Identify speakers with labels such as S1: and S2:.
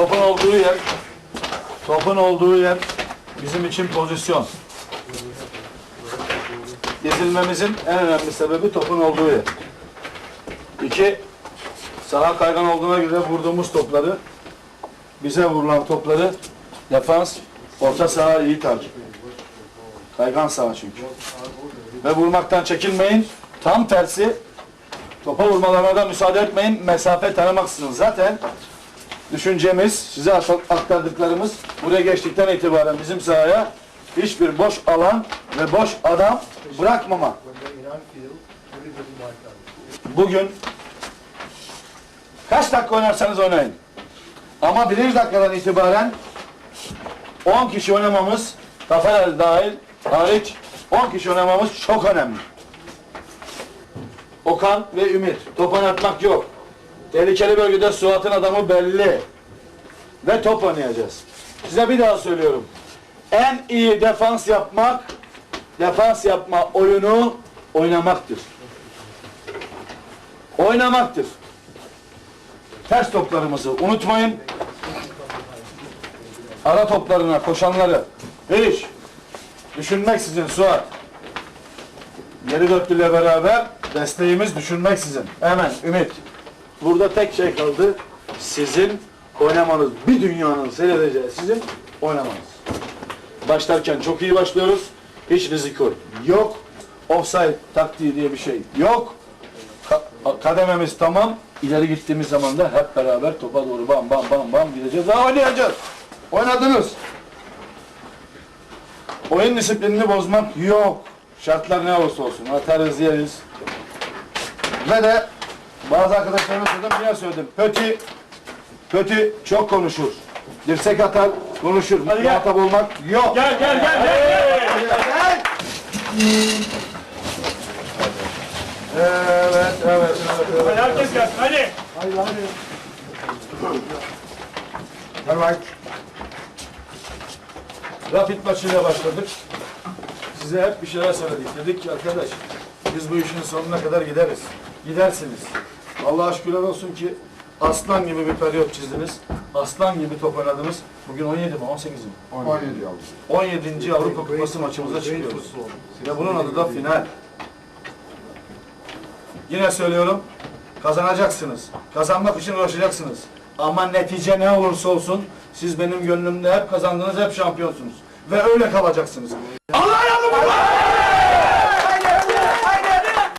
S1: Topun olduğu yer, topun olduğu yer bizim için pozisyon. Gezilmemizin en önemli sebebi topun olduğu yer. İki, saha kaygan olduğuna göre vurduğumuz topları, bize vurulan topları defans, orta saha iyi takip. Kaygan saha çünkü. Ve vurmaktan çekinmeyin. Tam tersi, topa vurmalarına da müsaade etmeyin. Mesafe tanımaksızın. Zaten düşüncemiz, size aktardıklarımız buraya geçtikten itibaren bizim sahaya hiçbir boş alan ve boş adam bırakmama. Bugün kaç dakika oynarsanız oynayın. Ama birinci dakikadan itibaren 10 kişi oynamamız, Taferel dahil, hariç 10 kişi oynamamız çok önemli. Okan ve Ümit. Top oynatmak yok. Tehlikeli bölgede Suat'ın adamı belli. Ve top oynayacağız. Size bir daha söylüyorum. En iyi defans yapmak, defans yapma oyunu oynamaktır. Oynamaktır. Ters toplarımızı unutmayın. Ara toplarına koşanları. Hiç. Düşünmek sizin Suat. Geri dörtlüyle beraber desteğimiz düşünmek sizin. Hemen Ümit. Burada tek şey kaldı. Sizin oynamanız. Bir dünyanın seyredeceği sizin oynamanız. Başlarken çok iyi başlıyoruz. Hiç riziko yok. Offside taktiği diye bir şey yok. Ka- kadememiz tamam. İleri gittiğimiz zaman da hep beraber topa doğru bam bam bam bam gideceğiz. Daha oynayacağız. Oynadınız. Oyun disiplinini bozmak yok. Şartlar ne olursa olsun. Atarız yeriz. Ve de bazı arkadaşlarıma söyledim, yine söyledim. Pötü, Pötü çok konuşur. Dirsek atar, konuşur.
S2: Hadi gel.
S1: Muhatap olmak yok.
S2: Gel gel gel gel. gel.
S1: Evet, evet, evet. evet.
S2: Hadi herkes gelsin hadi.
S1: Evet. Rapid maçıyla başladık. Size hep bir şeyler söyledik. Dedik ki arkadaş biz bu işin sonuna kadar gideriz. Gidersiniz. Allah'a şükürler olsun ki aslan gibi bir periyot çizdiniz. Aslan gibi top oynadınız. Bugün 17 mi 18 mi?
S3: 17 aldı.
S1: 17. Avrupa Kupası maçımıza çıkıyoruz. Ve bunun adı da final. Yine söylüyorum, kazanacaksınız. Kazanmak için uğraşacaksınız. Ama netice ne olursa olsun, siz benim gönlümde hep kazandınız, hep şampiyonsunuz. Ve öyle kalacaksınız.